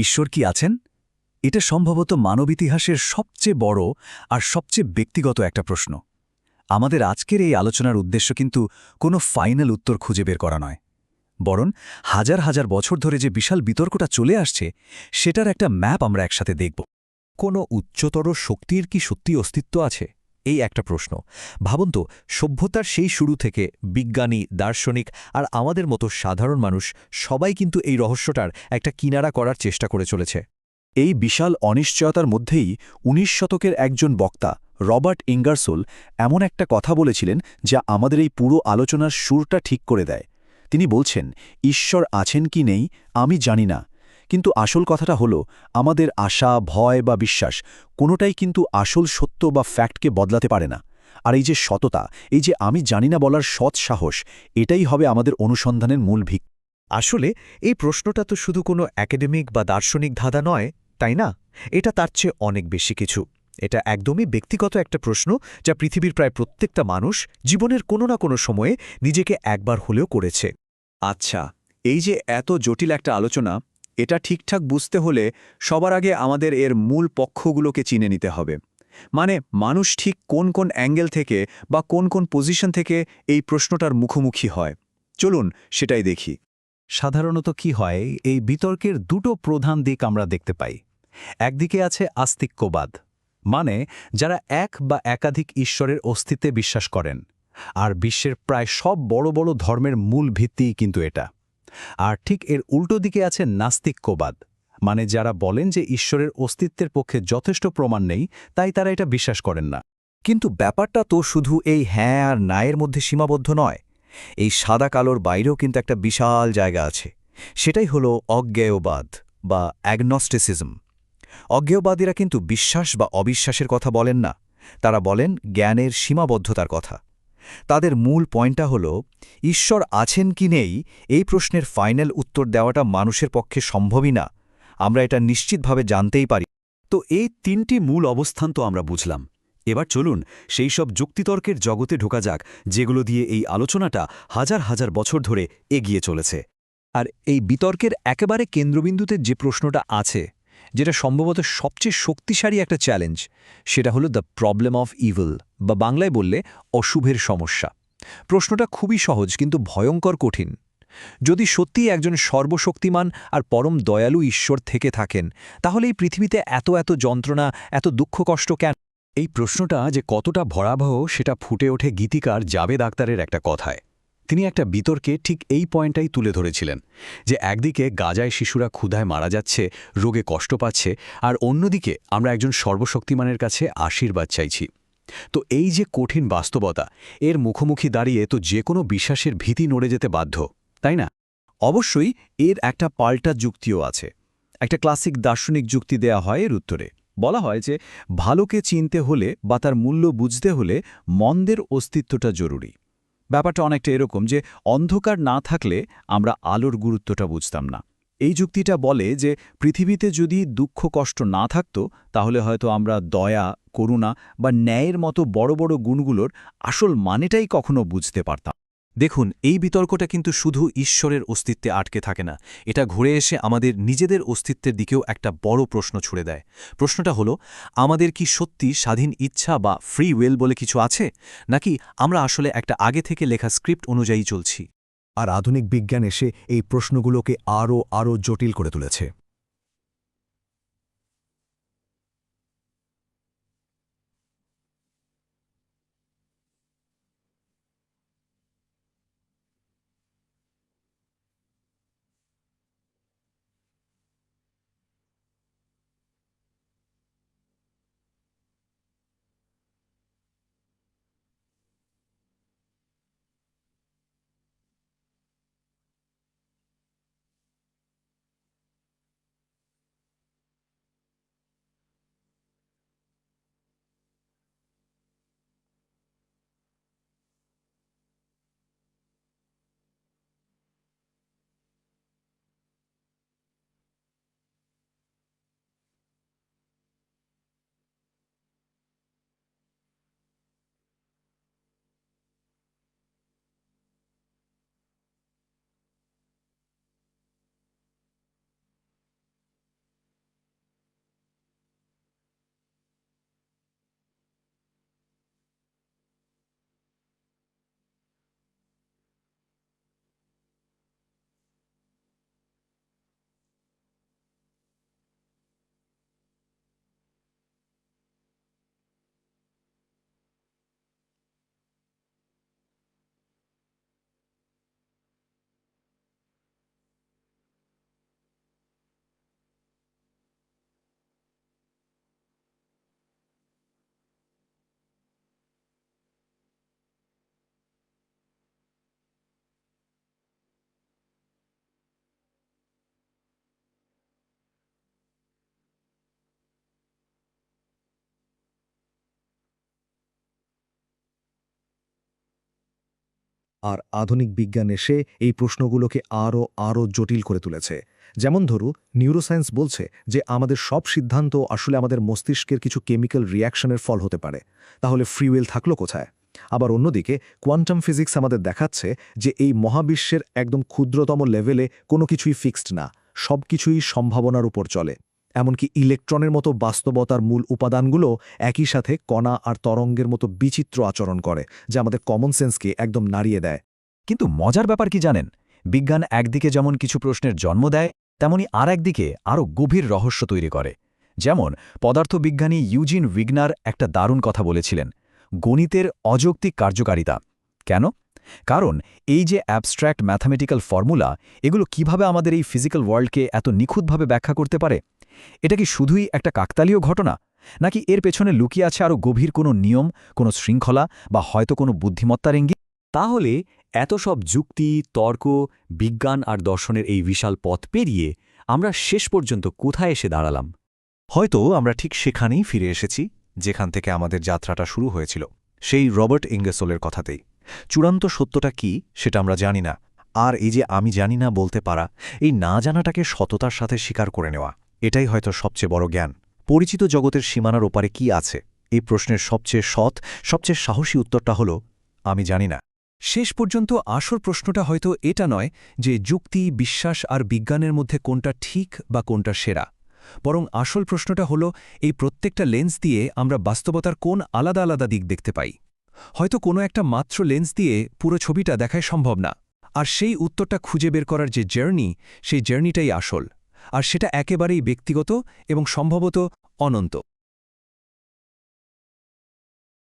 ঈশ্বর কি আছেন? এটা সম্ভবত মানব ইতিহাসের সবচেয়ে বড় আর সবচেয়ে ব্যক্তিগত একটা প্রশ্ন। আমাদের আজকের এই আলোচনার উদ্দেশ্য কিন্তু কোনো ফাইনাল উত্তর খুঁজে বের করা নয়। বরং হাজার হাজার বছর ধরে যে বিশাল বিতর্কটা চলে আসছে, সেটার একটা ম্যাপ আমরা একসাথে দেখব। কোনো উচ্চতর শক্তির কি সত্যি অস্তিত্ব আছে? এই একটা প্রশ্ন। ভাবুন তো, সভ্যতার সেই শুরু থেকে বিজ্ঞানী, দার্শনিক আর আমাদের মতো সাধারণ মানুষ সবাই কিন্তু এই রহস্যটার একটা কিনারা করার চেষ্টা করে চলেছে। এই বিশাল অনিশ্চয়তার মধ্যেই উনিশ শতকের একজন বক্তা, রবার্ট ইঙ্গারসোল এমন একটা কথা বলেছিলেন যা আমাদের এই পুরো আলোচনার সুরটা ঠিক করে দেয়। তিনি বলছেন, ঈশ্বর আছেন কি নেই আমি জানি না কিন্তু আসল কথাটা হলো, আমাদের আশা, ভয় বা বিশ্বাস কোনোটাই কিন্তু আসল সত্য বা ফ্যাক্টকে বদলাতে পারে না। আর এই যে সততা, এই যে আমি জানি না বলার সৎ সাহস, এটাই হবে আমাদের অনুসন্ধানের মূল ভিক আসলে এই প্রশ্নটা তো শুধু কোনো একাডেমিক বা দার্শনিক ধাঁধা নয়, তাই না? এটা তার চেয়ে অনেক বেশি কিছু। এটা একদমই ব্যক্তিগত একটা প্রশ্ন যা পৃথিবীর প্রায় প্রত্যেকটা মানুষ জীবনের কোনো না কোনো সময়ে নিজেকে একবার হলেও করেছে। আচ্ছা এই যে এত জটিল একটা আলোচনা এটা ঠিকঠাক বুঝতে হলে সবার আগে আমাদের এর মূল পক্ষগুলোকে চিনে নিতে হবে। মানে মানুষ ঠিক কোন কোন অ্যাঙ্গেল থেকে বা কোন কোন পজিশন থেকে এই প্রশ্নটার মুখোমুখি হয়। চলুন সেটাই দেখি। সাধারণত কি হয়, এই বিতর্কের দুটো প্রধান দিক আমরা দেখতে পাই। একদিকে আছে আস্তিক্যবাদ মানে যারা এক বা একাধিক ঈশ্বরের অস্তিত্বে বিশ্বাস করেন। আর বিশ্বের প্রায় সব বড় বড় ধর্মের মূল ভিত্তিই কিন্তু এটা। আর ঠিক এর উল্টো দিকে আছে নাস্তিক্যবাদ মানে যারা বলেন যে ঈশ্বরের অস্তিত্বের পক্ষে যথেষ্ট প্রমাণ নেই, তাই তারা এটা বিশ্বাস করেন না। কিন্তু ব্যাপারটা তো শুধু এই হ্যাঁ আর নায়ের মধ্যে সীমাবদ্ধ নয়, এই সাদা কালোর বাইরেও কিন্তু একটা বিশাল জায়গা আছে। সেটাই হলো অজ্ঞেয়বাদ বা অ্যাগনস্টিসিজম অজ্ঞেয়বাদীরা কিন্তু বিশ্বাস বা অবিশ্বাসের কথা বলেন না, তারা বলেন জ্ঞানের সীমাবদ্ধতার কথা। তাদের মূল পয়েন্টটা হল, ঈশ্বর আছেন কি নেই, এই প্রশ্নের ফাইনাল উত্তর দেওয়াটা মানুষের পক্ষে সম্ভবই না। আমরা এটা নিশ্চিতভাবে জানতেই পারি। তো এই তিনটি মূল অবস্থান তো আমরা বুঝলাম। এবার চলুন সেই সব যুক্তিতর্কের জগতে ঢোকা যাক, যেগুলো দিয়ে এই আলোচনাটা হাজার হাজার বছর ধরে এগিয়ে চলেছে। আর এই বিতর্কের একেবারে কেন্দ্রবিন্দুতে যে প্রশ্নটা আছে যেটা সম্ভবত সবচেয়ে শক্তিশালী একটা চ্যালেঞ্জ সেটা হলো দ্য প্রবলেম অফ ইভিল বা বাংলায় বললে অশুভের সমস্যা। প্রশ্নটা খুবই সহজ, কিন্তু ভয়ঙ্কর কঠিন। যদি সত্যিই একজন সর্বশক্তিমান আর পরম দয়ালু ঈশ্বর থেকে থাকেন, তাহলে এই পৃথিবীতে এত এত যন্ত্রণা, এত দুঃখ কষ্ট কেন? এই প্রশ্নটা যে কতটা ভরাবহ সেটা ফুটে ওঠে গীতিকার জাবেদ আক্তারের একটা কথায়। তিনি একটা বিতর্কে ঠিক এই পয়েন্টটাই তুলে ধরেছিলেন, যে একদিকে গাজায় শিশুরা ক্ষুধায় মারা যাচ্ছে, রোগে কষ্ট পাচ্ছে, আর অন্যদিকে আমরা একজন সর্বশক্তিমানের কাছে আশীর্বাদ চাইছি। তো এই যে কঠিন বাস্তবতা, এর মুখোমুখি দাঁড়িয়ে তো যে কোনো বিশ্বাসের ভীতি নড়ে যেতে বাধ্য, তাই না? অবশ্যই এর একটা পাল্টা যুক্তিও আছে। একটা ক্লাসিক দার্শনিক যুক্তি দেয়া হয় এর উত্তরে। বলা হয় যে, ভালোকে চিনতে হলে বা তার মূল্য বুঝতে হলে মন্দের অস্তিত্বটা জরুরি। ব্যাপারটা অনেকটা এরকম যে অন্ধকার না থাকলে আমরা আলোর গুরুত্বটা বুঝতাম না। এই যুক্তিটা বলে যে পৃথিবীতে যদি দুঃখ কষ্ট না থাকত, তাহলে হয়তো আমরা দয়া, করুণা বা ন্যায়ের মতো বড় বড় গুণগুলোর আসল মানেটাই কখনো বুঝতে পারতাম দেখুন, এই বিতর্কটা কিন্তু শুধু ঈশ্বরের অস্তিত্বে আটকে থাকে না। এটা ঘুরে এসে আমাদের নিজেদের অস্তিত্বের দিকেও একটা বড় প্রশ্ন ছুড়ে দেয়। প্রশ্নটা হলো, আমাদের কি সত্যি স্বাধীন ইচ্ছা বা ফ্রি ওয়েল বলে কিছু আছে? নাকি আমরা আসলে একটা আগে থেকে লেখা স্ক্রিপ্ট অনুযায়ী চলছি? আর আধুনিক বিজ্ঞান এসে এই প্রশ্নগুলোকে আরও আরও জটিল করে তুলেছে। আর আধুনিক বিজ্ঞান এসে এই প্রশ্নগুলোকে আরও আরও জটিল করে তুলেছে। যেমন ধরু নিউরোসায়েন্স বলছে যে আমাদের সব সিদ্ধান্ত আসলে আমাদের মস্তিষ্কের কিছু কেমিক্যাল রিয়াকশনের ফল হতে পারে। তাহলে ফ্রিউয়েল থাকল কোথায়? আবার অন্যদিকে কোয়ান্টাম ফিজিক্স আমাদের দেখাচ্ছে যে এই মহাবিশ্বের একদম ক্ষুদ্রতম লেভেলে কোনো কিছুই ফিক্সড না সব কিছুই সম্ভাবনার উপর চলে। এমনকি ইলেকট্রনের মতো বাস্তবতার মূল উপাদানগুলো একই সাথে কণা আর তরঙ্গের মতো বিচিত্র আচরণ করে, যা আমাদের কমন সেন্সকে একদম নাড়িয়ে দেয়। কিন্তু মজার ব্যাপার কি জানেন? বিজ্ঞান একদিকে যেমন কিছু প্রশ্নের জন্ম দেয়, তেমনি আর একদিকে আরও গভীর রহস্য তৈরি করে। যেমন, পদার্থবিজ্ঞানী ইউজিন উইগনার একটা দারুণ কথা বলেছিলেন, গণিতের অযৌক্তিক কার্যকারিতা। কেন? কারণ এই যে অ্যাবস্ট্র্যাক্ট ম্যাথামেটিক্যাল ফর্মুলা এগুলো কীভাবে আমাদের এই ফিজিক্যাল ওয়ার্ল্ডকে এত নিখুঁতভাবে ব্যাখ্যা করতে পারে? এটা কি শুধুই একটা কাকতালীয় ঘটনা? নাকি এর পেছনে লুকিয়ে আছে আরও গভীর কোনো নিয়ম, কোনো শৃঙ্খলা বা হয়তো কোনো বুদ্ধিমত্তার ইঙ্গিত? তাহলে এত সব যুক্তি, তর্ক, বিজ্ঞান আর দর্শনের এই বিশাল পথ পেরিয়ে আমরা শেষ পর্যন্ত কোথায় এসে দাঁড়ালাম? হয়তো আমরা ঠিক সেখানেই ফিরে এসেছি, যেখান থেকে আমাদের যাত্রাটা শুরু হয়েছিল, সেই রবার্ট ইঙ্গেসোলের কথাতেই। চূড়ান্ত সত্যটা কি সেটা আমরা জানি না, আর এই যে আমি জানি না বলতে পারা, এই না জানাটাকে সততার সাথে স্বীকার করে নেওয়া। এটাই হয়তো সবচেয়ে বড় জ্ঞান। পরিচিত জগতের সীমানার ওপারে কি আছে? এই প্রশ্নের সবচেয়ে সৎ, সবচেয়ে সাহসী উত্তরটা হল, আমি জানি না। শেষ পর্যন্ত আসল প্রশ্নটা হয়তো এটা নয় যে যুক্তি, বিশ্বাস আর বিজ্ঞানের মধ্যে কোনটা ঠিক বা কোনটা সেরা। বরং আসল প্রশ্নটা হল, এই প্রত্যেকটা লেন্স দিয়ে আমরা বাস্তবতার কোন আলাদা আলাদা দিক দেখতে পাই? হয়তো কোনো একটা মাত্র লেন্স দিয়ে পুরো ছবিটা দেখায় সম্ভব না। আর সেই উত্তরটা খুঁজে বের করার যে জার্নি, সেই জার্নিটাই আসল। আর সেটা একেবারেই ব্যক্তিগত এবং সম্ভবত অনন্ত।